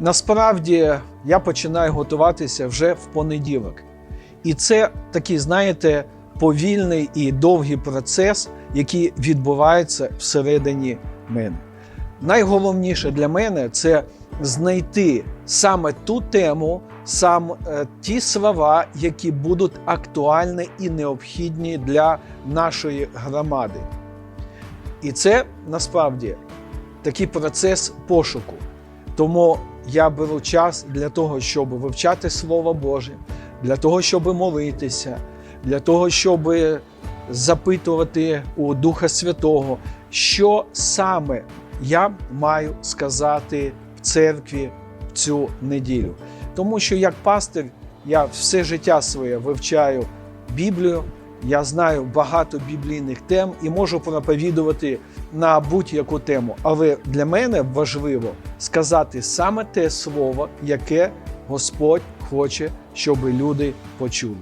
Насправді я починаю готуватися вже в понеділок. І це такий, знаєте, повільний і довгий процес, який відбувається всередині мене. Найголовніше для мене це знайти саме ту тему, сам е, ті слова, які будуть актуальні і необхідні для нашої громади. І це насправді такий процес пошуку. Тому я беру час для того, щоб вивчати Слово Боже, для того, щоб молитися, для того, щоб запитувати у Духа Святого, що саме я маю сказати в церкві в цю неділю. Тому що як пастир я все життя своє вивчаю Біблію, я знаю багато біблійних тем і можу проповідувати на будь-яку тему. Але для мене важливо сказати саме те слово, яке Господь хоче, щоб люди почули.